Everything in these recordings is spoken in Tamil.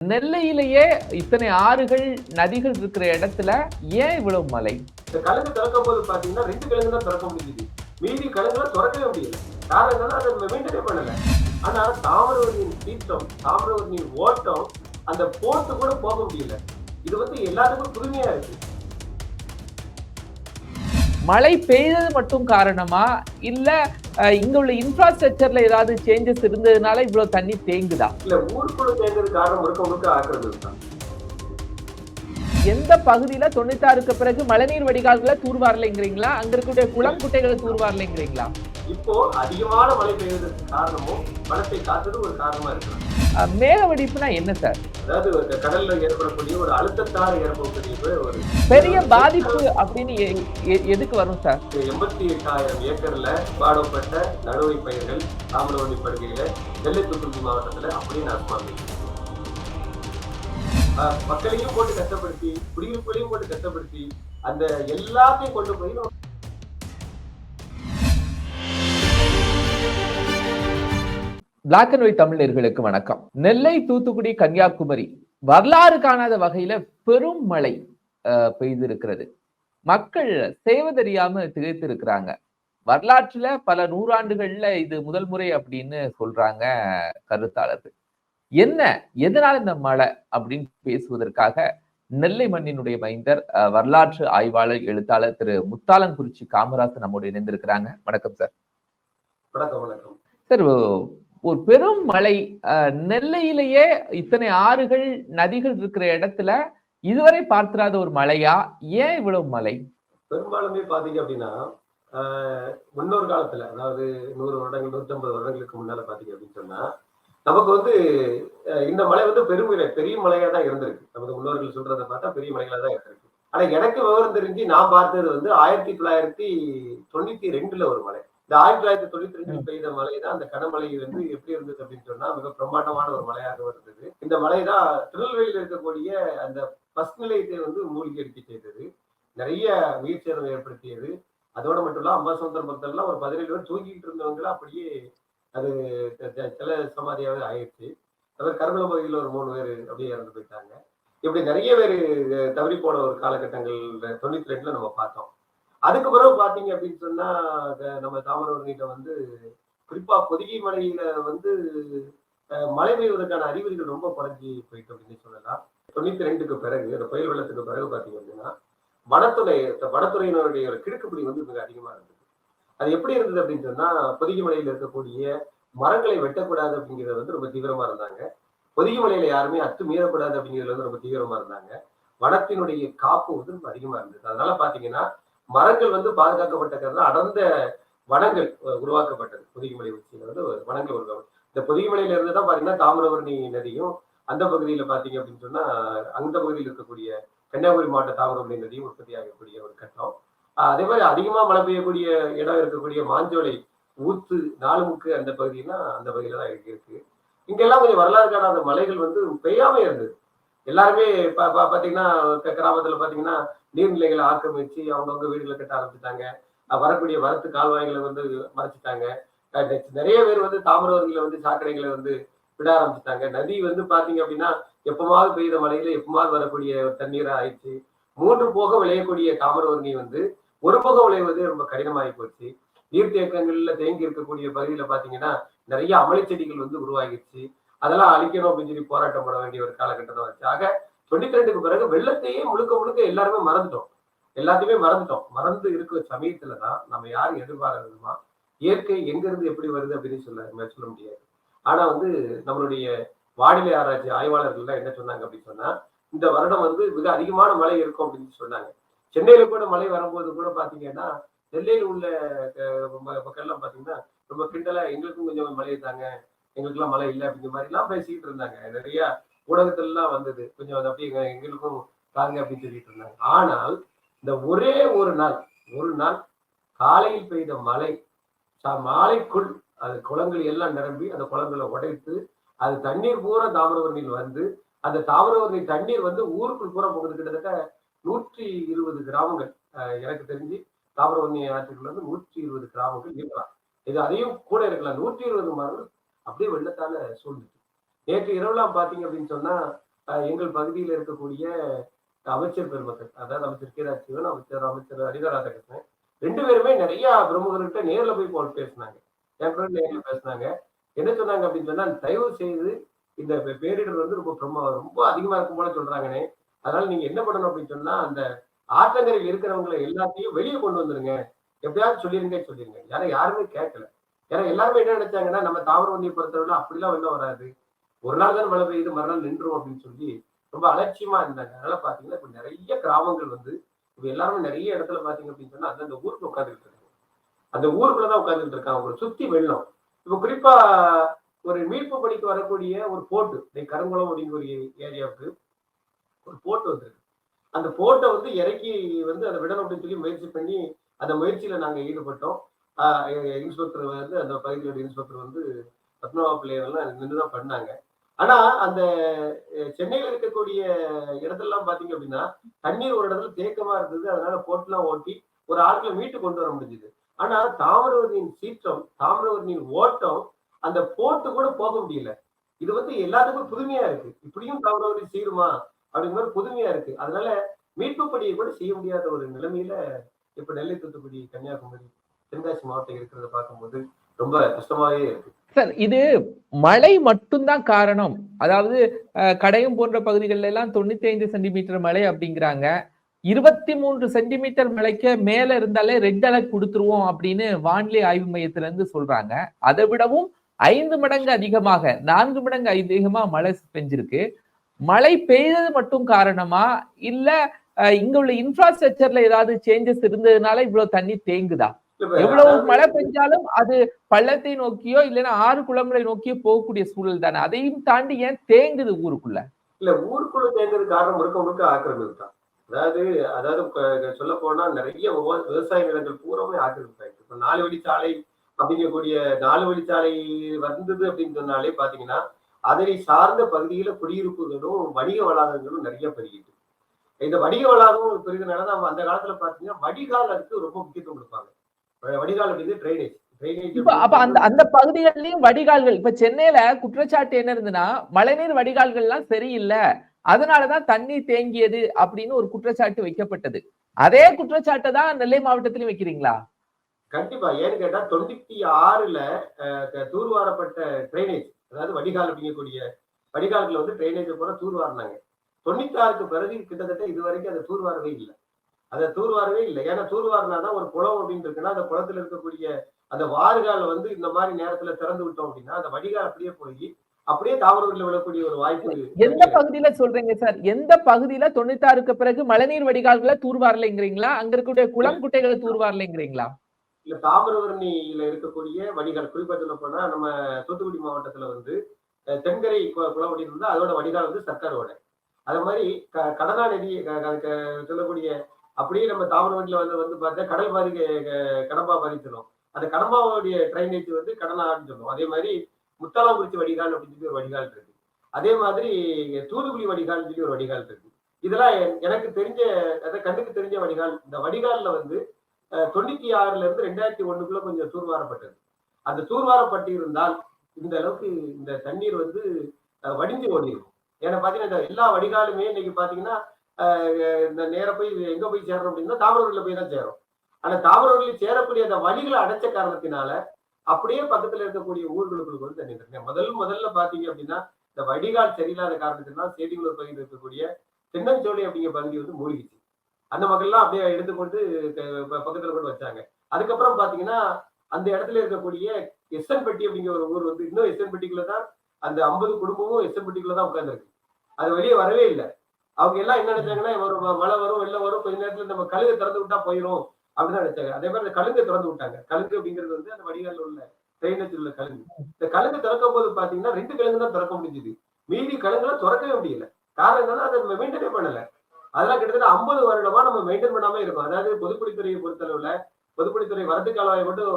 நெல்லையிலேயே இத்தனை ஆறுகள் நதிகள் இருக்கிற இடத்துல ஏன் இவ்வளவு மலை இந்த கலங்கு திறக்கும் போது பாத்தீங்கன்னா ரெண்டு கிழங்கு தான் திறக்க முடியுது. மீதி கிழங்குலாம் திறக்கவே முடியல. காரணம் அதை மெயின்டைனே பண்ணல. ஆனா தாமிரவர்ணியின் தீர்த்தம் தாமிரவர்ணியின் ஓட்டம் அந்த போட்டு கூட போக முடியல. இது வந்து எல்லாத்துக்கும் புதுமையா இருக்கு. மழை பெய்தது மட்டும் காரணமா? இல்ல இங்க உள்ள இன்ஃப்ராஸ்ட்ரக்சர்ல ஏதாவது சேஞ்சஸ் இருந்ததுனால இவ்வளவு தண்ணி தேங்குதா? இல்ல ஊருக்குள்ள தேங்குறது காரணம் முழுக்க ஆக்குறது தான். எந்த பகுதியில தொண்ணூத்தாறுக்கு பிறகு மழைநீர் வடிகால்களை தூர்வாரலைங்கிறீங்களா? அங்க இருக்கக்கூடிய குளம் குட்டைகளை தூர்வாரலைங்கிறீங்களா? இப்போ அதிகமான மழை பெய்வதற்கு காரணமும் பணத்தை காத்தது ஒரு காரணமா இருக்கு மேக வெடிப்புனா என்ன சார்? அதாவது கடல்ல ஏற்படக்கூடிய ஒரு அழுத்தத்தால் ஏற்படக்கூடிய ஒரு பெரிய பாதிப்பு அப்படின்னு எதுக்கு வரும் சார்? எண்பத்தி எட்டாயிரம் ஏக்கர்ல பாடப்பட்ட நடுவை பயிர்கள் தாமிரவணி படுகையில நெல்லை தூத்துக்குடி மாவட்டத்துல அப்படியே நாசமாக மக்களையும் போட்டு கஷ்டப்படுத்தி குடியிருப்புகளையும் போட்டு கஷ்டப்படுத்தி அந்த எல்லாத்தையும் கொண்டு போய் பிளாக் அண்ட் ஒயிட் தமிழர்களுக்கு வணக்கம். நெல்லை தூத்துக்குடி கன்னியாகுமரி வரலாறு காணாத வகையில பெரும் மழை பெய்திருக்கிறது. மக்கள் செய்வதறியாம திகைத்து இருக்கிறாங்க வரலாற்றுல பல நூறாண்டுகள்ல இது முதல் முறை அப்படின்னு சொல்றாங்க கருத்தாளர்கள். என்ன எதனால இந்த மழை அப்படின்னு பேசுவதற்காக நெல்லை மண்ணினுடைய மைந்தர் வரலாற்று ஆய்வாளர் எழுத்தாளர் திரு முத்தாலங்குறிச்சி காமராசன் நம்மோடு இணைந்திருக்கிறாங்க. வணக்கம் சார். வணக்கம் வணக்கம். சார் ஒரு பெரும் மழை நெல்லையிலேயே இத்தனை ஆறுகள் நதிகள் இருக்கிற இடத்துல இதுவரை பார்த்திராத ஒரு மழையா? ஏன் இவ்வளவு மழை? பெரும்பாலுமே பாத்தீங்க அப்படின்னா முன்னொரு காலத்துல அதாவது நூறு வருடங்கள் நூத்தி ஐம்பது வருடங்களுக்கு முன்னால பாத்தீங்க அப்படின்னு சொன்னா நமக்கு வந்து இந்த மலை வந்து பெருமழை பெரிய மலையா தான் இருந்திருக்கு. நமக்கு முன்னோர்கள் சொல்றதை பார்த்தா பெரிய மலைகளா தான் இருந்திருக்கு. ஆனா எனக்கு விவரம் தெரிஞ்சு நான் பார்த்தது வந்து ஆயிரத்தி தொள்ளாயிரத்தி தொண்ணூத்தி ரெண்டுல ஒரு மலை. இந்த ஆயிரத்தி தொள்ளாயிரத்தி தொண்ணூத்தி ரெண்டில் பெய்த மழை தான் அந்த கனமழை வந்து எப்படி இருந்தது அப்படின்னு சொன்னா மிக பிரம்மாண்டமான ஒரு மலையாக இருந்தது. இந்த மலை தான் திருநெல்வேலியில் இருக்கக்கூடிய அந்த பஸ் நிலையத்தை வந்து மூழ்கி அடிக்க செய்தது. நிறைய உயிர் சேதம் ஏற்படுத்தியது. அதோட மட்டும் இல்ல அம்பாசுந்தரம் பக்தர்லாம் ஒரு பதினேழு பேர் தூங்கிட்டு இருந்தவங்கள அப்படியே அது சில சமாதியாவே ஆயிடுச்சு. அதாவது கருமல பகுதியில் ஒரு மூணு பேர் அப்படியே இறந்து போயிட்டாங்க. இப்படி நிறைய பேர் தவறி போன ஒரு காலகட்டங்கள் தொண்ணூத்தி ரெண்டுல நம்ம பார்த்தோம். அதுக்கு பிறகு பாத்தீங்க அப்படின்னு சொன்னா நம்ம தாமரவர்கிட்ட வந்து குறிப்பா பொதுகை மலையில வந்து மழை பெய்வதற்கான அறிகுறிகள் ரொம்ப குறைஞ்சி போயிட்டு அப்படின்னு சொல்லலாம். தொண்ணூத்தி ரெண்டுக்கு பிறகு அந்த புயல் வெள்ளத்துக்கு பிறகு பாத்தீங்க அப்படின்னா வனத்துறை வனத்துறையினருடைய ஒரு கிடுக்குப்பிடி வந்து மிக அதிகமா இருந்தது. அது எப்படி இருந்தது அப்படின்னு சொன்னா பொதிகை மலையில இருக்கக்கூடிய மரங்களை வெட்டக்கூடாது அப்படிங்கிறது வந்து ரொம்ப தீவிரமா இருந்தாங்க. பொதிகை மலையில யாருமே அத்து மீறக்கூடாது அப்படிங்கிறது வந்து ரொம்ப தீவிரமா இருந்தாங்க. வனத்தினுடைய காப்பு வந்து ரொம்ப அதிகமா இருந்தது. அதனால பாத்தீங்கன்னா மரங்கள் வந்து பாதுகாக்கப்பட்ட அடர்ந்த வனங்கள் உருவாக்கப்பட்டது. பொதிகை மலை உச்சியில வந்து வனங்கள் உருவாக்கப்பட்டது. இந்த பொதிகை மலையில இருந்து தான் பாத்தீங்கன்னா தாமிரபரணி நதியும் அந்த பகுதியில பாத்தீங்க அப்படின்னு சொன்னா அந்த பகுதியில் இருக்கக்கூடிய கன்னியாகுமரி மாவட்ட தாமிரபரணி நதியும் உற்பத்தி ஆகக்கூடிய ஒரு கட்டம். அதே மாதிரி அதிகமா மழை பெய்யக்கூடிய இடம் இருக்கக்கூடிய மாஞ்சோலை ஊத்து நாலுமுக்கு அந்த பகுதினா அந்த பகுதியில தான் இருக்கு இங்கெல்லாம் கொஞ்சம் வரலாறு காணாத மலைகள் வந்து பெய்யாம இருந்தது. எல்லாருமே பா- பாத்தீங்கன்னா கிராமத்துல பாத்தீங்கன்னா நீர்நிலைகளை ஆக்கிரமிச்சு அவங்கவுங்க வீடுகளை கட்ட ஆரம்பிச்சிட்டாங்க. வரக்கூடிய வரத்து கால்வாய்களை வந்து மறைச்சிட்டாங்க. நிறைய பேர் வந்து தாமிரவர்களை வந்து சாக்கடைகளை வந்து விட ஆரம்பிச்சிட்டாங்க. நதி வந்து பாத்தீங்க அப்படின்னா எப்பமாவது பெய்த மழையில எப்பமாவது வரக்கூடிய ஒரு தண்ணீரா ஆயிடுச்சு. மூன்று போக விளையக்கூடிய தாமரவர்ணி வந்து ஒரு போகம் விளைவது ரொம்ப கடினமாகி போச்சு. நீர்த்தேக்கங்கள்ல தேங்கி இருக்கக்கூடிய பகுதியில பாத்தீங்கன்னா நிறைய அமளி செடிகள் வந்து உருவாகிடுச்சு. அதெல்லாம் அழிக்கணும் அப்படின்னு சொல்லி போராட்டம் பண்ண வேண்டிய ஒரு காலகட்டத்தை வச்சு ஆக தொண்ணூத்தி ரெண்டுக்கு பிறகு வெள்ளத்தையே முழுக்க முழுக்க எல்லாருமே மறந்துட்டோம். எல்லாத்தையுமே மறந்துட்டோம். மறந்து இருக்கிற சமயத்துலதான் நம்ம யாரும் எதிர்பார்க்கறதுமா இயற்கை எங்க இருந்து எப்படி வருது அப்படின்னு சொல்ல சொல்ல முடியாது. ஆனா வந்து நம்மளுடைய வானிலை ஆராய்ச்சி ஆய்வாளர்கள்லாம் என்ன சொன்னாங்க அப்படின்னு சொன்னா இந்த வருடம் வந்து மிக அதிகமான மழை இருக்கும் அப்படின்னு சொன்னாங்க. சென்னையில கூட மழை வரும்போது கூட பாத்தீங்கன்னா நெல்லையில் உள்ள மக்கள்லாம் பாத்தீங்கன்னா ரொம்ப கிண்டலா எங்களுக்கும் கொஞ்சம் மழை தாங்க எங்களுக்குலாம் மழை இல்லை அப்படிங்கிற மாதிரி எல்லாம் பேசிக்கிட்டு இருந்தாங்க. நிறைய ஊடகத்துல எல்லாம் வந்தது. கொஞ்சம் அது அப்படியே எங்களுக்கும் தாங்க அப்படின்னு சொல்லிட்டு இருந்தாங்க. ஆனால் இந்த ஒரே ஒரு நாள் ஒரு நாள் காலையில் பெய்த மழை சா- மாலைக்குள் அது குளங்கள் எல்லாம் நிரம்பி அந்த குளங்களை உடைத்து அது தண்ணீர் பூரா தாமிரபரணியில் வந்து அந்த தாமிரபரணி தண்ணீர் வந்து ஊருக்குள் பூரா போகுது. கிட்டத்தட்ட நூற்றி இருபது கிராமங்கள் எனக்கு தெரிஞ்சு தாமிரபரணி ஆற்றுக்குள்ள வந்து நூற்றி இருபது கிராமங்கள் இருக்கலாம். இது அதையும் கூட இருக்கலாம். நூற்றி இருபது மரங்கள் அப்படியே வெள்ளத்தால சூழ்ந்துச்சு. நேற்று இரவுலாம் பாத்தீங்க அப்படின்னு சொன்னா எங்கள் பகுதியில் இருக்கக்கூடிய அமைச்சர் பெருமக்கள் அதாவது அமைச்சர் கே சிவன் அமைச்சர் அமைச்சர் ஹரிதராதகிருஷ்ணன் ரெண்டு பேருமே நிறைய பிரமுகர்கிட்ட நேர்ல போய் போல் பேசினாங்க. என் கூட நேரில் பேசினாங்க. என்ன சொன்னாங்க அப்படின்னு சொன்னா தயவு செய்து இந்த பேரிடர் வந்து ரொம்ப பிரம ரொம்ப அதிகமா இருக்கும் போல சொல்றாங்கண்ணே அதனால நீங்க என்ன பண்ணணும் அப்படின்னு சொன்னா அந்த ஆற்றங்கரையில் இருக்கிறவங்களை எல்லாத்தையும் வெளியே கொண்டு வந்துருங்க. எப்படியாவது சொல்லிருங்க சொல்லிருங்க. யாரும் யாருமே கேட்கல ஏன்னா எல்லாருமே என்ன நினைச்சாங்கன்னா நம்ம தாமிரவண்டியை பொறுத்தவரை அப்படிலாம் வெள்ளம் வராது. ஒரு நாள் தான் மழை பெய்யுது மறுநாள் நின்றும் அப்படின்னு சொல்லி ரொம்ப அலட்சியமா இருந்தாங்க. அதனால பாத்தீங்கன்னா இப்ப நிறைய கிராமங்கள் வந்து இப்ப எல்லாருமே நிறைய இடத்துல பாத்தீங்க அப்படின்னு சொன்னா அந்தந்த ஊருக்கு உட்காந்துட்டு இருக்காங்க. அந்த ஊருக்குள்ளதான் உட்காந்துட்டு இருக்காங்க. ஒரு சுத்தி வெள்ளம். இப்ப குறிப்பா ஒரு மீட்பு பணிக்கு வரக்கூடிய ஒரு போட்டு இந்த கருங்குளம் அப்படிங்கிற ஒரு ஏரியாவுக்கு ஒரு போட்டு வந்திருக்கு. அந்த போட்டை வந்து இறக்கி வந்து அதை விடணும் அப்படின்னு சொல்லி முயற்சி பண்ணி அந்த முயற்சியில நாங்க ஈடுபட்டோம். இன்ஸ்பெக்டர் வந்து அந்த பகுதியோட இன்ஸ்பெக்டர் வந்து பத்மநாப பிள்ளைகள்லாம் நின்றுதான் பண்ணாங்க. ஆனா அந்த சென்னையில இருக்கக்கூடிய இடத்துலலாம் பாத்தீங்க அப்படின்னா தண்ணீர் ஒரு இடத்துல தேக்கமா இருந்தது. அதனால போட்டுலாம் ஓட்டி ஒரு ஆட்களை மீட்டு கொண்டு வர முடிஞ்சது. ஆனா தாமிரவர்ணியின் சீற்றம் தாமிரவர்ணியின் ஓட்டம் அந்த போட்டு கூட போக முடியல. இது வந்து எல்லாத்துக்கும் புதுமையா இருக்கு. இப்படியும் தாமிரவர்ணி சீருமா அப்படிங்கிற மாதிரி புதுமையா இருக்கு. அதனால மீட்பு பணியை கூட செய்ய முடியாத ஒரு நிலைமையில இப்ப நெல்லை தூத்துக்குடி கன்னியாகுமரி தென்காசி மாவட்டம் இருக்கிறத பார்க்கும்போது ரொம்ப கஷ்டமாவே இருக்கு. சார் இது மழை மட்டும்தான் காரணம். அதாவது கடையும் போன்ற பகுதிகளில் எல்லாம் தொண்ணூத்தி ஐந்து சென்டிமீட்டர் மழை அப்படிங்கிறாங்க. இருபத்தி மூன்று சென்டிமீட்டர் மழைக்கு மேல இருந்தாலே ரெட் அலர்ட் கொடுத்துருவோம் அப்படின்னு வானிலை ஆய்வு மையத்துல இருந்து சொல்றாங்க. அதை விடவும் ஐந்து மடங்கு அதிகமாக நான்கு மடங்கு அதிகமா மழை பெஞ்சிருக்கு. மழை பெய்தது மட்டும் காரணமா? இல்ல இங்க உள்ள இன்ஃப்ராஸ்ட்ரக்சர்ல ஏதாவது சேஞ்சஸ் இருந்ததுனால இவ்வளவு தண்ணி தேங்குதா? எவ்வளவு மழை பெஞ்சாலும் அது பள்ளத்தை நோக்கியோ இல்லைன்னா ஆறு குளங்களை நோக்கியோ போகக்கூடிய சூழல் தானே. அதையும் தாண்டி ஏன் தேங்குது ஊருக்குள்ள? இல்ல ஊருக்குள்ள தேர்ந்தது காரணம் முழுக்க முழுக்க ஆக்கிரமிப்பு தான். அதாவது அதாவது சொல்ல போனா நிறைய விவ- விவசாய நிலங்கள் பூராமே ஆக்கிரமிப்பு ஆயிடுச்சு இப்ப நாலு வழிச்சாலை அப்படிங்கக்கூடிய நாலு வழிச்சாலை வந்தது அப்படின்னு சொன்னாலே பாத்தீங்கன்னா அதனை சார்ந்த பகுதியில குடியிருப்புகளும் வணிக வளாகங்களும் நிறைய பெருகிட்டு. இந்த வணிக வளாகம் பெருகினால தான் அந்த காலத்துல பாத்தீங்கன்னா வடிகாலுக்கு ரொம்ப முக்கியத்துவம் கொடுப்பாங்க. வடிகால் அப்படிங்கிறது ட்ரைனேஜ் அப்ப அந்த அந்த பகுதிகள்லயும் வடிகால்கள் இப்ப சென்னையில குற்றச்சாட்டு என்ன இருந்ததுன்னா மழைநீர் வடிகால்கள் எல்லாம் சரியில்லை அதனாலதான் தண்ணி தேங்கியது அப்படின்னு ஒரு குற்றச்சாட்டு வைக்கப்பட்டது. அதே குற்றச்சாட்டை தான் நெல்லை மாவட்டத்திலும் வைக்கிறீங்களா? கண்டிப்பா. ஏன்னு கேட்டா தொண்ணூத்தி ஆறுல தூர்வாரப்பட்ட ட்ரைனேஜ் அதாவது வடிகால் அப்படிங்கக்கூடிய வடிகால்கள் வந்து ட்ரைனேஜ் பூரா தூர்வாரினாங்க. தொண்ணூத்தி ஆறுக்கு பிறகு கிட்டத்தட்ட இது வரைக்கும் அதை தூர்வாரவே இல்லை. அதை தூர்வாரவே இல்லை. ஏன்னா தூர்வாரினாதான் ஒரு குளம் அப்படின்னு இருக்குன்னா அந்த குளத்துல இருக்கக்கூடிய அந்த வாறுகால் வந்து இந்த மாதிரி நேரத்துல திறந்து விட்டோம் அப்படின்னா அந்த வடிகால் அப்படியே போய் அப்படியே தாவரங்களில் விழக்கூடிய ஒரு வாய்ப்பு எந்த பகுதியில சொல்றீங்க சார்? எந்த பகுதியில தொண்ணூத்தாறுக்கு பிறகு மழைநீர் வடிகால்களை தூர்வாரலைங்கிறீங்களா? அங்க இருக்கக்கூடிய குளம் குட்டைகளை தூர்வாரலைங்கிறீங்களா? இல்ல தாமிரபரணியில இருக்கக்கூடிய வடிகால் குறிப்பா சொல்ல போனா நம்ம தூத்துக்குடி மாவட்டத்துல வந்து தென்கரை கு- குளவடி இருந்தா அதோட வடிகால் வந்து சர்க்காரோட. அது மாதிரி க- கடனா நதி க- சொல்லக்கூடிய அப்படியே நம்ம தாமிரபரணியில வந்து வந்து பார்த்தா கடல் பாதி க- கடம்பா பாதி அந்த கடம்பாவுடைய ட்ரைனேஜ் வந்து கடலான்னு சொல்லுவோம். அதே மாதிரி முத்தாலாங்குறிச்சி வடிகால் அப்படின்னு சொல்லி ஒரு வடிகால் இருக்கு. அதே மாதிரி தூத்துக்குடி வடிகால் சொல்லி ஒரு வடிகால் இருக்கு. இதெல்லாம் எனக்கு தெரிஞ்ச அதாவது கண்ணுக்கு தெரிஞ்ச வடிகால். இந்த வடிகால்ல வந்து தொண்ணூத்தி ஆறுல இருந்து ரெண்டாயிரத்தி ஒண்ணுக்குள்ள கொஞ்சம் தூர்வாரப்பட்டது. அந்த தூர்வாரப்பட்டு இருந்தால் இந்த அளவுக்கு இந்த தண்ணீர் வந்து வடிஞ்சு ஓடிடும். ஏன்னா பாத்தீங்கன்னா இந்த எல்லா வடிகாலுமே இன்னைக்கு பாத்தீங்கன்னா இந்த நேரம் போய் எங்க போய் சேரணும் அப்படின்னா தாமிரவரியில போய் தான் சேரும். ஆனா தாவரவர்களில் சேரக்கூடிய அந்த வழிகளை அடைச்ச காரணத்தினால அப்படியே பக்கத்துல இருக்கக்கூடிய ஊர்களுக்கு வந்து தண்ணி இருக்கு முதல் முதல்ல பாத்தீங்க அப்படின்னா இந்த வடிகால் சரியில்லாத காரணத்தினால செய்திகள் பகுதியில் இருக்கக்கூடிய தென்னஞ்சோலை அப்படிங்கிற பகுதி வந்து மூழ்கிச்சு அந்த மக்கள்லாம் அப்படியே எடுத்துக்கொண்டு கொண்டு பக்கத்துல கொண்டு வச்சாங்க. அதுக்கப்புறம் பாத்தீங்கன்னா அந்த இடத்துல இருக்கக்கூடிய எஸ்என்பட்டி அப்படிங்கிற ஒரு ஊர் வந்து இன்னும் எஸ்என்பட்டிக்குள்ள தான் அந்த ஐம்பது குடும்பமும் எஸ்என்பட்டிக்குள்ள தான் உட்கார்ந்துருக்கு. அது வெளியே வரவே இல்லை. அவங்க எல்லாம் என்ன நினைச்சாங்கன்னா ஒரு மழை வரும் வெள்ளம் வரும் கொஞ்ச நேரத்துல நம்ம கழுகை திறந்து விட்டா போயிடும் அப்படின்னு நினைச்சாங்க. அதே மாதிரி அந்த கழுங்கை திறந்து விட்டாங்க. கழுங்கு அப்படிங்கிறது வந்து அந்த வடிகால உள்ள ட்ரைனேஜ் உள்ள கழுங்கு இந்த கழுங்கு திறக்கும் போது பாத்தீங்கன்னா ரெண்டு கழுங்கு தான் திறக்க முடிஞ்சுது. மீதி கழுங்குலாம் திறக்கவே முடியல. காரணம் என்னன்னா அதை மெயின்டைனே பண்ணல. அதெல்லாம் கிட்டத்தட்ட ஐம்பது வருடமா நம்ம மெயின்டைன் பண்ணாம இருக்கோம். அதாவது பொதுப்பணித்துறையை பொறுத்தளவுல பொதுப்பணித்துறை வரது கால்வாயை மட்டும்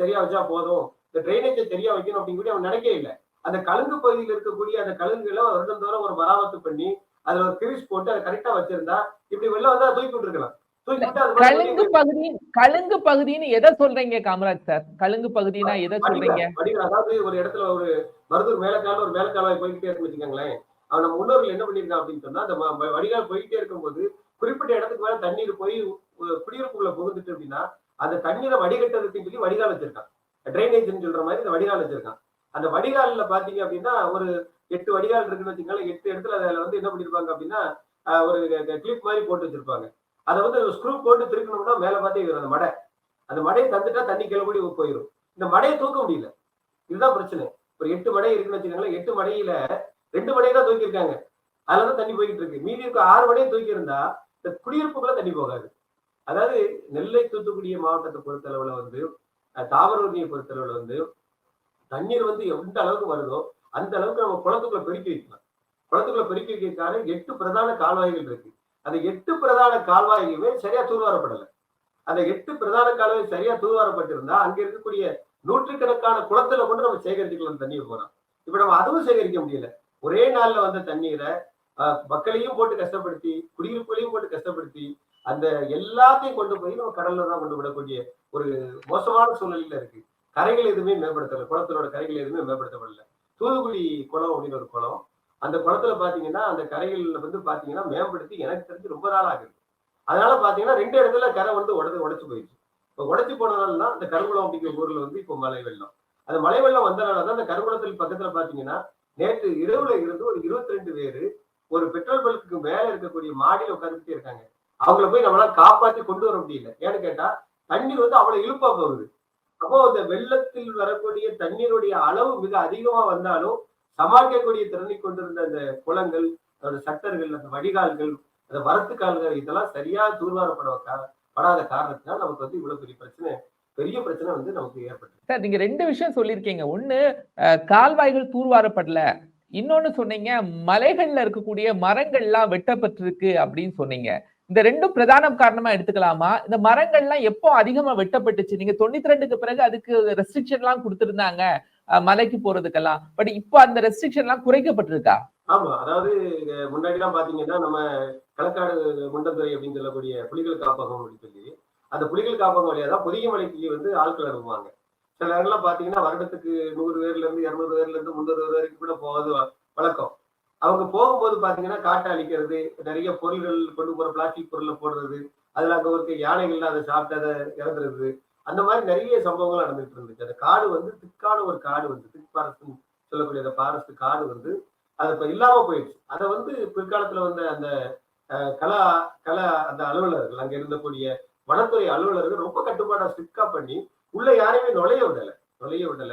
சரியா வச்சா போதும். இந்த ட்ரைனேஜை சரியா வைக்கணும் அப்படின்னு கூட அவன் நினைக்கவே இல்லை. அந்த கழுங்கு பகுதியில் இருக்கக்கூடிய அந்த கழுங்குகளை வருடந்தோறும் ஒரு மராமத்து பண்ணி அதுல ஒரு கிரீஸ் போட்டு அதை கரெக்டா வச்சிருந்தா இப்படி வெளில வந்தா தூக்கி விட்டுருக்கலாம் தூக்கி விட்டு அது பாட்டுக்கு கழுங்கு பகுதி கழுங்கு பகுதின்னு எதை சொல்றீங்க காமராஜ் சார்? கழுங்கு பகுதினா எதை சொல்றீங்க. அதாவது ஒரு இடத்துல ஒரு மருதூர் மேலக்கால ஒரு மேலக்கால்வாய் போய்கிட்டே இருக்குன்னு வச்சுக்கோங்களேன். அவன முன்னோர்கள் என்ன பண்ணியிருக்கான் அப்படின்னு சொன்னா அந்த வடிகால் போயிட்டே இருக்கும்போது குறிப்பிட்ட இடத்துக்கு மேல தண்ணீர் போய் குடியிருப்புக்குள்ள புகுந்துட்டு அப்படின்னா அந்த தண்ணீரை வடிகட்டுறதுக்கு சொல்லி வடிகால் வச்சிருக்கான். ட்ரைனேஜ்னு சொல்ற மாதிரி இந்த வடிகால் வச்சிருக்கான். அந்த வடிகாலில் பாத்தீங்க அப்படின்னா ஒரு எட்டு வடிகால் இருக்குன்னு வச்சுக்கோங்களேன் எட்டு இடத்துல அதுல வந்து என்ன பண்ணிருப்பாங்க அப்படின்னா ஒரு கிளிப் மாதிரி போட்டு வச்சிருப்பாங்க. அதை வந்து ஸ்க்ரூ போட்டு திருக்கணும்னா மேல பார்த்தே வரும் அந்த மடை. அந்த மடையை தந்துட்டா தண்ணி கிளம்பி போயிடும் இந்த மடையை தூக்க முடியல. இதுதான் பிரச்சனை. ஒரு எட்டு மடை இருக்குன்னு வச்சுக்கோங்களேன் எட்டு மடையில ரெண்டு மடையை தான் தூக்கியிருக்காங்க. அதுலதான் தண்ணி போய்கிட்டு இருக்கு. மீதி இருக்க ஆறு மடையை தூக்கி இருந்தா இந்த குடியிருப்புக்குள்ள தண்ணி போகாது. அதாவது நெல்லை தூத்துக்குடி மாவட்டத்தை பொறுத்தளவுல வந்து அஹ், தாவரவர்ணியை பொறுத்தளவுல வந்து தண்ணீர் வந்து எந்த அளவுக்கு வருதோ அந்த அளவுக்கு நம்ம குளத்துக்குள்ள பெருக்கி வைக்கலாம். குளத்துக்குள்ள பெருக்கி வைக்கிறதுக்கான எட்டு பிரதான கால்வாய்கள் இருக்கு. அந்த எட்டு பிரதான கால்வாய்களுமே சரியா தூர்வாரப்படலை. அந்த எட்டு பிரதான கால்வாய் சரியா தூர்வாரப்பட்டிருந்தா அங்க இருக்கக்கூடிய நூற்றுக்கணக்கான குளத்துல கொண்டு நம்ம சேகரிச்சுக்கலாம் தண்ணீர் போறோம் இப்ப நம்ம அதுவும் சேகரிக்க முடியல. ஒரே நாள்ல வந்த தண்ணீரை ஆஹ், மக்களையும் போட்டு கஷ்டப்படுத்தி குடியிருப்புகளையும் போட்டு கஷ்டப்படுத்தி அந்த எல்லாத்தையும் கொண்டு போய் நம்ம கடல்ல தான் கொண்டு விடக்கூடிய ஒரு மோசமான சூழ்நிலையில இருக்கு. கரைகள் எதுவுமே மேம்படுத்தல குளத்தினோட கரைகள் எதுவுமே மேம்படுத்தப்படல. தூத்துக்குடி குளம் அப்படின்னு ஒரு குளம். அந்த குளத்துல பாத்தீங்கன்னா அந்த கரைகள்ல வந்து பாத்தீங்கன்னா மேம்படுத்தி எனக்கு தெரிஞ்சு ரொம்ப நாள் ஆகுது. அதனால பாத்தீங்கன்னா ரெண்டு இடத்துல கரை வந்து உடச்சு உடைச்சு போயிடுச்சு. இப்போ உடைச்சு போனதால அந்த கருங்குளம் அப்படிங்கிற ஊர்ல வந்து இப்போ மழை வெள்ளம். அந்த மழை வெள்ளம் வந்தனால தான் அந்த கருங்குளத்தில் பக்கத்துல பாத்தீங்கன்னா நேற்று இரவுல இருந்து ஒரு இருபத்தி ரெண்டு பேரு ஒரு பெட்ரோல் பல்க்கு மேல இருக்கக்கூடிய மாடியில உட்காந்துட்டே இருக்காங்க. அவங்கள போய் நம்மளால காப்பாத்தி கொண்டு வர முடியல. ஏன்னு கேட்டா தண்ணீர் வந்து அவ்வளவு இழுப்பா போகுது. அப்போ அந்த வெள்ளத்தில் வரக்கூடிய தண்ணீருடைய அளவு மிக அதிகமா வந்தாலும் சமாளிக்கக்கூடிய திறனை கொண்டிருந்த அந்த குளங்கள் அந்த சட்டர்கள் அந்த வடிகால்கள் அந்த வரத்து கால்கள் இதெல்லாம் சரியா தூர்வாரப்பட படாத காரணத்தினால் நமக்கு வந்து இவ்வளவு பெரிய பிரச்சனை பெரிய பிரச்சனை வந்து நமக்கு ஏற்பட்டு சார் நீங்க ரெண்டு விஷயம் சொல்லியிருக்கீங்க. ஒண்ணு கால்வாய்கள் தூர்வாரப்படல. இன்னொன்னு சொன்னீங்க மலைகள்ல இருக்கக்கூடிய மரங்கள்லாம் வெட்டப்பட்டிருக்கு அப்படின்னு சொன்னீங்க. இந்த ரெண்டும் பிரதான காரணமா எடுத்துக்கலாமா? இந்த மரங்கள்லாம் எப்போ அதிகமா வெட்டப்பட்டுச்சு? நீங்க தொண்ணூத்தி ரெண்டுக்கு பிறகு அதுக்கு ரெஸ்ட்ரிக்ஷன் எல்லாம் கொடுத்திருந்தாங்க மலைக்கு போறதுக்கெல்லாம். பட் இப்போ அந்த ரெஸ்ட்ரிக்ஷன் எல்லாம் குறைக்கப்பட்டிருக்கா? ஆமா அதாவது முன்னாடி எல்லாம் பாத்தீங்கன்னா நம்ம களக்காடு முண்டந்துறை அப்படின்னு சொல்லக்கூடிய புலிகள் காப்பகம் அப்படின்னு சொல்லி அந்த புலிகள் காப்பகம் வழியா தான் பொதிய மலைக்கு வந்து ஆட்கள் அனுப்புவாங்க. சில இடங்கள்லாம் பாத்தீங்கன்னா வருடத்துக்கு நூறு பேர்ல இருந்து இருநூறு பேர்ல இருந்து முந்நூறு பேர் வரைக்கும் கூட போவது வ- வழக்கம். அவங்க போகும்போது பாத்தீங்கன்னா காட்டை அழிக்கிறது நிறைய பொருள்கள் கொண்டு போற பிளாஸ்டிக் பொருளை போடுறது அதுல அங்க இருக்க யானைகள்லாம் அதை சாப்பிட்டு அதை இறந்துருது அந்த மாதிரி நிறைய சம்பவங்கள் நடந்துட்டு இருந்துச்சு. அந்த காடு வந்து திக்கான ஒரு காடு வந்து திக் பாரஸ்ட் சொல்லக்கூடிய அந்த பாரஸ்ட் காடு வந்து அது இப்ப இல்லாம போயிடுச்சு. அதை வந்து பிற்காலத்துல வந்த அந்த கலா கலா அந்த அலுவலர்கள் அங்க இருந்தக்கூடிய வனத்துறை அலுவலர்கள் ரொம்ப கட்டுப்பாடா ஸ்ட்ரிக்டா பண்ணி உள்ள யாரையுமே நுழைய விடல. நுழைய விடல.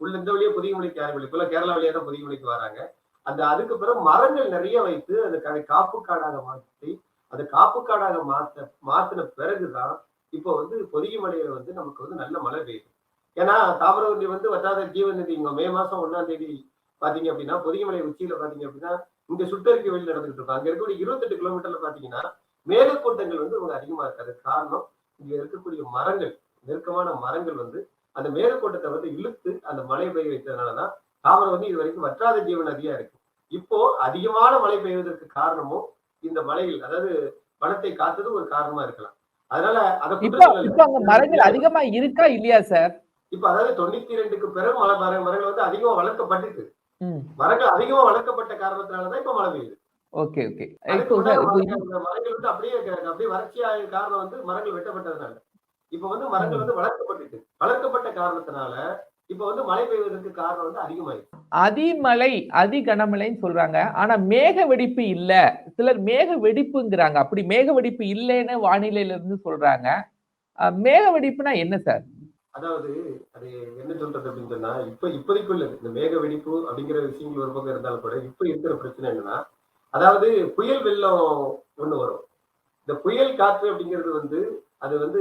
உள்ள இந்த வழியே புதிய மொழிக்கு யாரும் இல்லை இப்பெல்லாம் கேரளா வழியா தான் புதிய மொழிக்கு வராங்க. அந்த அதுக்கு பிறகு மரங்கள் நிறைய வைத்து அதுக்கான காப்பு காடாக மாற்றி அதை காப்பு காடாக மாத்த மாத்தின பிறகுதான் இப்போ வந்து பொதிகை மலையில வந்து நமக்கு வந்து நல்ல மழை பெய்யுது. ஏன்னா தாமிரபரணி வந்து வற்றாத ஜீவநதி இங்க மே மாசம் ஒன்னாம் தேதி பாத்தீங்க அப்படின்னா பொதிகைமலை உச்சியில பாத்தீங்க அப்படின்னா இங்க சுட்டறிக்கை வெளியில் நடந்துகிட்டு இருக்கும். அங்க இருக்கக்கூடிய இருபத்தெட்டு கிலோமீட்டர்ல பாத்தீங்கன்னா மேகக்கூட்டங்கள் வந்து ரொம்ப அதிகமா இருக்காது. காரணம் இங்க இருக்கக்கூடிய மரங்கள் நெருக்கமான மரங்கள் வந்து அந்த மேகக்கூட்டத்தை வந்து இழுத்து அந்த மழை பெய்ய வைத்ததுனாலதான் தாமரம் வந்து இது வரைக்கும் வற்றாத ஜீவ நதியா இருக்கு. இப்போ அதிகமான மழை பெய்வதற்கு காரணமும் இந்த மலைகள் அதாவது வனத்தை காத்தது ஒரு காரணமா இருக்கலாம். அதனால அதை மரங்கள் அதிகமா இருக்கா இல்லையா சார் இப்ப அதாவது தொண்ணூத்தி ரெண்டுக்கு பிறகு மர மரங்கள் வந்து அதிகமா வளர்க்கப்பட்டிருக்கு. ம். மரங்கள் அதிகமா வளர்க்கப்பட்ட காரணத்தினாலதான் இப்ப மழை பெய்யுது. Okay okay. இப்போ மரங்கள் அப்படியே அப்படியே வறட்சியாக காரணம் வந்து மரங்கள் வெட்டப்பட்டதுனால. இப்ப வந்து மரங்கள் வந்து வளர்க்கப்பட்டுட்டு வளர்க்கப்பட்ட காரணத்தினால இப்ப வந்து மழை பெய்வதற்கு காரணம் வந்து அதிகமாயிருக்கு அதிமழை அதி கனமழைன்னு சொல்றாங்க. ஆனா மேக வெடிப்பு இல்ல. சிலர் மேக வெடிப்புங்கிறாங்க. அப்படி மேக வெடிப்பு இல்லைன்னு வானிலையில இருந்து சொல்றாங்க மேக வெடிப்புனா என்ன சார்? அதாவது அது என்ன சொல்றது அப்படின்னு சொன்னா இப்ப இப்போதைக்குள்ள இந்த மேக வெடிப்பு அப்படிங்கிற விஷயங்கள் ஒரு பக்கம் இருந்தாலும் கூட இப்ப இருக்கிற பிரச்சனை என்னன்னா அதாவது புயல் வெள்ளம் ஒண்ணு வரும். இந்த புயல் காற்று அப்படிங்கிறது வந்து அது வந்து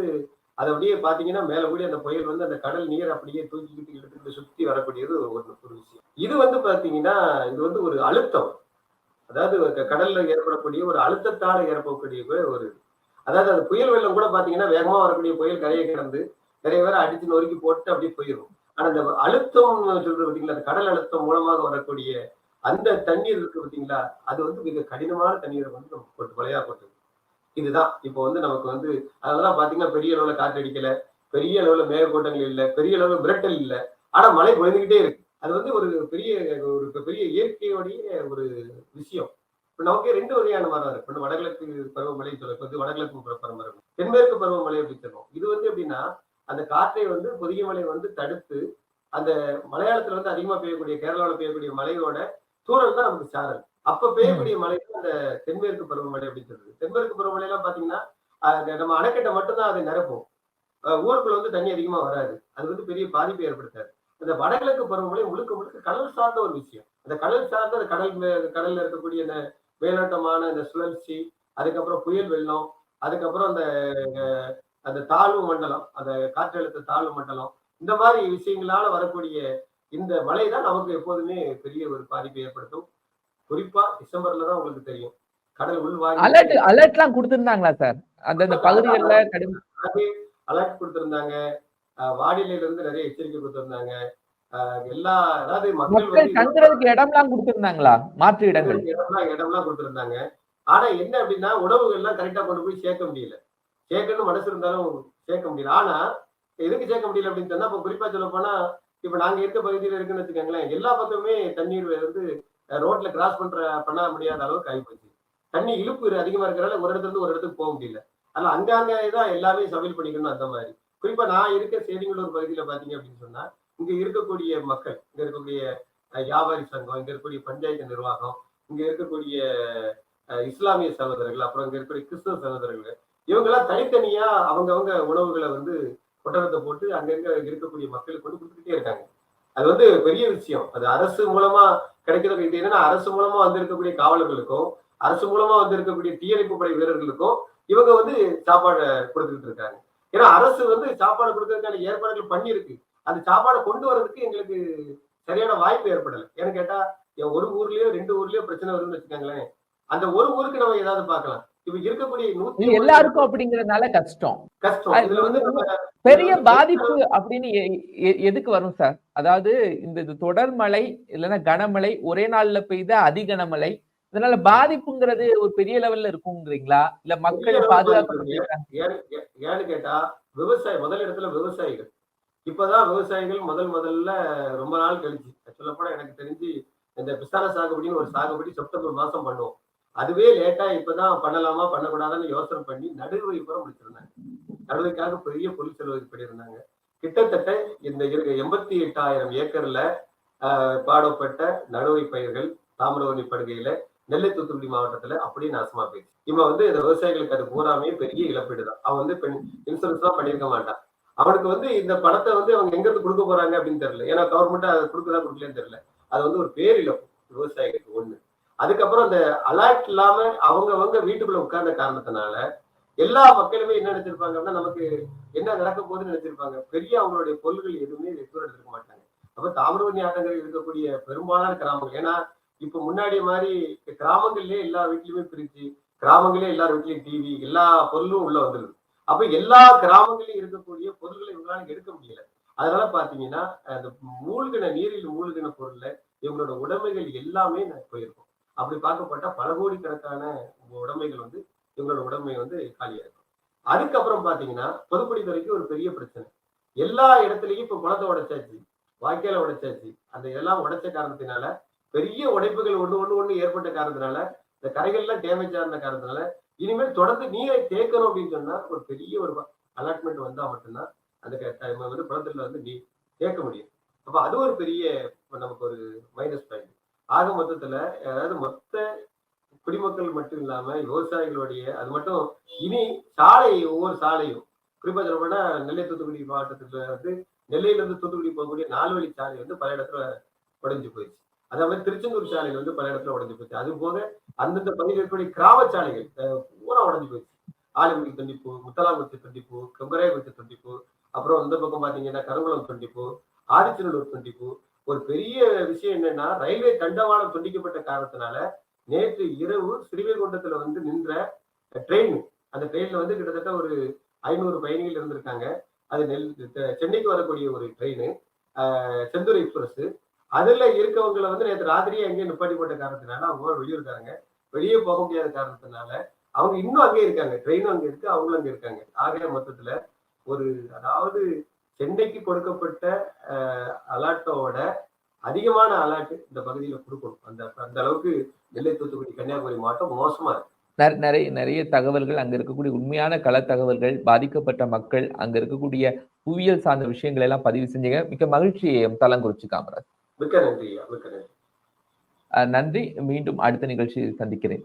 அது அப்படியே பாத்தீங்கன்னா மேல கூடிய அந்த புயல் வந்து அந்த கடல் நீர் அப்படியே தூக்கிக்கிட்டு இழுத்துக்கிட்டு சுத்தி வரக்கூடியது ஒரு ஒரு விஷயம். இது வந்து பாத்தீங்கன்னா இது வந்து ஒரு அழுத்தம். அதாவது கடல்ல ஏற்படக்கூடிய ஒரு அழுத்தத்தால ஏற்படக்கூடிய ஒரு அதாவது அந்த புயல் வெள்ளம் கூட பாத்தீங்கன்னா வேகமா வரக்கூடிய புயல் கரையை கிடந்து நிறைய பேரை அடிச்சு நொறுக்கி போட்டு அப்படியே போயிடும் ஆனா அந்த அழுத்தம் சொல்றது பாத்தீங்களா அந்த கடல் அழுத்தம் மூலமாக வரக்கூடிய அந்த தண்ணீர் இருக்கு பார்த்தீங்களா? அது வந்து மிக கடினமான தண்ணீரை வந்து நமக்கு போட்டு மழையா போட்டது இதுதான். இப்போ வந்து நமக்கு வந்து அதெல்லாம் பாத்தீங்கன்னா பெரிய அளவுல காற்றடிக்கல பெரிய அளவுல மேகக்கூட்டங்கள் இல்லை பெரிய அளவுல மிரட்டல் இல்லை. ஆனா மழை பொழிந்துகிட்டே இருக்கு. அது வந்து ஒரு பெரிய ஒரு பெரிய இயற்கையோடைய ஒரு விஷயம். இப்ப நமக்கு ரெண்டு வகையான மரம் இருக்கு. இப்ப வடகிழக்கு பருவமழை சொல்ல வந்து வடகிழக்கு பருவ- பருவமழை தென்மேற்கு பருவமழை அப்படின்னு சொல்லுவோம். இது வந்து எப்படின்னா அந்த காற்றை வந்து பொதிகை மழை வந்து தடுத்து அந்த மலையாளத்துல வந்து அதிகமா பெய்யக்கூடிய கேரளாவில் பெய்யக்கூடிய மழையோட தூரல் தான் நமக்கு சாரல். அப்ப பெய்யக்கூடிய மழை அந்த தென்மேற்கு பருவமழை அப்படின்னு சொல்றது. தென்மேற்கு பருவமழை எல்லாம் பாத்தீங்கன்னா நம்ம அணைக்கட்டை மட்டும்தான் அதை நிரப்பும். ஊருக்குள்ள வந்து தண்ணி அதிகமா வராது. அது வந்து பெரிய பாதிப்பை ஏற்படுத்தாது. அந்த வடகிழக்கு பருவமழை முழுக்க முழுக்க கடல் சார்ந்த ஒரு விஷயம். அந்த கடல் சார்ந்த அந்த கடல் கடல்ல இருக்கக்கூடிய அந்த மேலோட்டமான அந்த சுழற்சி அதுக்கப்புறம் புயல் வெள்ளம் அதுக்கப்புறம் அந்த அந்த தாழ்வு மண்டலம் அந்த காற்றழுத்த தாழ்வு மண்டலம் இந்த மாதிரி விஷயங்களால வரக்கூடிய இந்த மழை தான் நமக்கு எப்போதுமே பெரிய ஒரு பாதிப்பை ஏற்படுத்தும். குறிப்பா டிசம்பர்ல தான் உங்களுக்கு தெரியும். கடல் உள்வாங்கி அலர்ட் அலர்ட்லாம் கொடுத்திருந்தாங்களா சார்? அந்தந்த பகுதிகள்ல அலர்ட் கொடுத்திருந்தாங்க. வானிலையில இருந்து நிறைய எச்சரிக்கை கொடுத்திருந்தாங்க. எல்லா அதாவது மக்கள் தங்குறதுக்கு இடம்லாம் கொடுத்திருந்தாங்களா? மாற்று இடங்கள். இடம்லாம் இடம்லாம் கொடுத்திருந்தாங்க. ஆனா என்ன அப்படின்னா உணவுகள் எல்லாம் கரெக்டா கொண்டு போய் சேர்க்க முடியல. சேர்க்கணும் மனசு இருந்தாலும் சேர்க்க முடியல. ஆனா எதுக்கு சேர்க்க முடியல அப்படின்னு சொன்னா இப்ப குறிப்பா சொல்ல போனா இப்ப நாங்க இருக்க பகுதியில இருக்குன்னு வச்சுக்கோங்களேன் எல்லா பக்கமே தண்ணீர் வந்து ரோட்ல கிராஸ் பண்ற பண்ண முடியாத அளவுக்கு ஆகிப்போச்சு தண்ணி இழுப்பு அதிகமா இருக்கிறனால ஒரு இடத்துல இருந்து ஒரு இடத்துக்கு போக முடியல. அதனால அங்கங்க தான் எல்லாமே சமையல் பண்ணிக்கணும் அந்த மாதிரி. குறிப்பா நான் இருக்க சேதிங்களூர் பகுதியில பாத்தீங்க அப்படின்னு சொன்னா இங்க இருக்கக்கூடிய மக்கள் இங்க இருக்கக்கூடிய வியாபாரி சங்கம் இங்க இருக்கக்கூடிய பஞ்சாயத்து நிர்வாகம் இங்க இருக்கக்கூடிய இஸ்லாமிய சகோதரர்கள் அப்புறம் இங்க இருக்கக்கூடிய கிறிஸ்தவ சகோதரர்கள் இவங்க எல்லாம் தனித்தனியா அவங்கவங்க உணவுகளை வந்து ஒட்டகத்தை போட்டு அங்கங்க இருக்கக்கூடிய மக்களுக்கு வந்து கொடுத்துக்கிட்டே இருக்காங்க. அது வந்து பெரிய விஷயம். அது அரசு மூலமா கிடைக்கிறது இது என்னன்னா அரசு மூலமா வந்திருக்கக்கூடிய காவலர்களுக்கும் அரசு மூலமா வந்திருக்கக்கூடிய தீயணைப்பு படை வீரர்களுக்கும் இவங்க வந்து சாப்பாடு கொடுத்துக்கிட்டு இருக்காங்க. ஏன்னா அரசு வந்து சாப்பாடு கொடுக்கறதுக்கான ஏற்பாடுகள் பண்ணியிருக்கு. அந்த சாப்பாடை கொண்டு வர்றதுக்கு எங்களுக்கு சரியான வாய்ப்பு ஏற்படலை. ஏன்னு கேட்டா என் ஒரு ஊர்லயோ ரெண்டு ஊர்லயோ பிரச்சனை வருதுன்னு வச்சுக்கோங்களேன். அந்த ஒரு ஊருக்கு நம்ம ஏதாவது பார்க்கலாம். எல்லாருக்கும் அப்படிங்கறதுனால கஷ்டம். கஷ்டம். இதுல வந்து பெரிய பாதிப்பு அப்படின்னு எதுக்கு வரும் சார்? அதாவது இந்த தொடர் மழை இல்லைன்னா கனமழை ஒரே நாள்ல பெய்த அதி கனமழை இதனால பாதிப்புங்கிறது ஒரு பெரிய லெவல்ல இருக்குங்கிறீங்களா? இல்ல மக்கள் பாதுகாக்கப்பட்டிருக்காங்க ஏன்னு கேட்டா விவசாயி முதல் இடத்துல விவசாயிகள். இப்பதான் விவசாயிகள் முதல் முதல்ல ரொம்ப நாள் கழிச்சு. சொல்ல போனா எனக்கு தெரிஞ்சு இந்த பிஸ்தான சாகுபடின்னு ஒரு சாகுபடி செப்டம்பர் மாசம் பண்ணுவோம். அதுவே லேட்டா இப்பதான் பண்ணலாமா பண்ணக்கூடாதான்னு யோசனை பண்ணி நடுவை கூட முடிச்சிருந்தாங்க. நடுவைக்காக பெரிய பொருள் செலவு பண்ணியிருந்தாங்க. கிட்டத்தட்ட இந்த எண்பத்தி எட்டாயிரம் ஏக்கர்ல ஆஹ், பாடப்பட்ட நடுவை பயிர்கள் தாமிரபரணி படுகையில நெல்லை தூத்துக்குடி மாவட்டத்துல அப்படியே நாசமா போயிடுச்சு. இவன் வந்து இந்த விவசாயிகளுக்கு அது பூராமே பெரிய இழப்பீடு தான். அவன் வந்து இன்சூரன்ஸ் எல்லாம் பண்ணியிருக்க மாட்டான் அவனுக்கு வந்து இந்த பணத்தை வந்து அவங்க எங்க இருந்து கொடுக்க போறாங்க அப்படின்னு தெரியல. ஏன்னா கவர்மெண்ட் அதை கொடுக்கதான் கொடுக்கலன்னு தெரியல. அது வந்து ஒரு பேரிழப்பு விவசாயிகளுக்கு ஒண்ணு. அதுக்கப்புறம் அந்த அலர்ட் இல்லாம அவங்கவங்க வீட்டுக்குள்ள உட்கார்ந்த காரணத்தினால எல்லா மக்களுமே என்ன நினைச்சிருப்பாங்க அப்படின்னா நமக்கு என்ன நடக்க போகுதுன்னு நினைச்சிருப்பாங்க. பெரிய அவங்களுடைய பொருள்கள் எதுவுமே தூரம் எடுத்துக்க மாட்டாங்க. அப்ப தாமிரபணி ஆட்டங்கள் இருக்கக்கூடிய பெரும்பாலான கிராமங்கள் ஏன்னா இப்ப முன்னாடி மாதிரி கிராமங்கள்லயே எல்லா வீட்லயுமே பிரிச்சு கிராமங்களே எல்லார் வீட்லயும் டிவி எல்லா பொருளும் உள்ள வந்துருது. அப்ப எல்லா கிராமங்களையும் இருக்கக்கூடிய பொருள்களை இவங்களால எடுக்க முடியல. அதனால பாத்தீங்கன்னா அந்த மூழ்கின நீரில் மூழ்கின பொருள்ல இவங்களோட உடைமைகள் எல்லாமே போயிருக்கும். அப்படி பார்க்கப்பட்டா பல கோடிக்கணக்கான உடைமைகள் வந்து இவங்களோட உடைமை வந்து காலியா இருக்கும் அதுக்கப்புறம் பாத்தீங்கன்னா பொதுப்பணித்துறைக்கு ஒரு பெரிய பிரச்சனை. எல்லா இடத்துலயும் இப்ப குளத்தை உடைச்சாச்சு வாய்க்கால உடைச்சாச்சு. அந்த இதெல்லாம் உடைச்ச காரணத்தினால பெரிய உடைப்புகள் ஒன்று ஒன்று ஒன்று ஏற்பட்ட காரணத்தினால இந்த கரைகள்லாம் டேமேஜ் ஆன காரணத்தினால இனிமேல் தொடர்ந்து நீரை தேக்கணும் அப்படின்னு சொன்னா ஒரு பெரிய ஒரு அலாட்மெண்ட் வந்தா மட்டும்தான் அந்த க- வந்து குளத்துல வந்து நீ தேக்க முடியும். அப்ப அது ஒரு பெரிய நமக்கு ஒரு மைனஸ் பாயிண்ட் ஆக மொத்தத்துல அதாவது மொத்த குடிமக்கள் மட்டும் இல்லாம விவசாயிகளுடைய அது மட்டும் இனி சாலை ஒவ்வொரு சாலையும் குறிப்பா சொல்லப்போனா நெல்லை தூத்துக்குடி மாவட்டத்துல வந்து நெல்லையில இருந்து தூத்துக்குடி போகக்கூடிய நாலு வழி சாலை வந்து பல இடத்துல உடைஞ்சு போயிடுச்சு. அதே மாதிரி திருச்செந்தூர் சாலையில் வந்து பல இடத்துல உடஞ்சு போச்சு அது போக அந்தந்த பகுதியில் இருக்கக்கூடிய கிராம சாலைகள் பூரா உடஞ்சு போயிடுச்சு. ஆலிமுடி துண்டிப்பு முத்தலாங்குச்சி துண்டிப்பு கம்பராயகுச்சி துண்டிப்பு அப்புறம் இந்த பக்கம் பாத்தீங்கன்னா கருங்குளம் துண்டிப்பு ஆதிச்சநல்லூர் துண்டிப்பு ஒரு பெரிய விஷயம் என்னன்னா ரயில்வே தண்டவாளம் துண்டிக்கப்பட்ட காரணத்தினால நேற்று இரவு ஸ்ரீவைகுண்டத்துல வந்து நின்ற ட்ரெயின் அந்த ட்ரெயின்ல வந்து கிட்டத்தட்ட ஒரு ஐநூறு பயணிகள் இருந்திருக்காங்க. அது நெல் சென்னைக்கு வரக்கூடிய ஒரு ட்ரெயின் செந்தூர் எக்ஸ்பிரஸ் அதுல இருக்கவங்களை வந்து நேற்று ராத்திரியே அங்கேயே நிப்பாட்டி போட்ட காரணத்தினால அவங்க வெளியிருக்காங்க வெளியே போக முடியாத காரணத்தினால அவங்க இன்னும் அங்கே இருக்காங்க. ட்ரெயினும் அங்கே இருக்கு அவங்களும் அங்கே இருக்காங்க. ஆகிய மொத்தத்துல ஒரு அதாவது சென்னைக்கு கொடுக்கப்பட்ட அலாட்டோட அதிகமான அலர்ட் இந்த பகுதியில கொடுக்கணும். அந்த அந்த அளவுக்கு நெல்லை தூத்துக்குடி கன்னியாகுமரி மாவட்டம் மோசமா இருக்கு. நிறைய நிறைய தகவல்கள் அங்க இருக்கக்கூடிய உண்மையான கள தகவல்கள் பாதிக்கப்பட்ட மக்கள் அங்க இருக்கக்கூடிய புவியியல் சார்ந்த விஷயங்களை எல்லாம் பதிவு செஞ்சீங்க. மிக்க மகிழ்ச்சி தலங்குறிச்சி காமராஜ். மிக்க நன்றி மிக்க நன்றி. நன்றி. மீண்டும் அடுத்த நிகழ்ச்சியில் சந்திக்கிறேன்.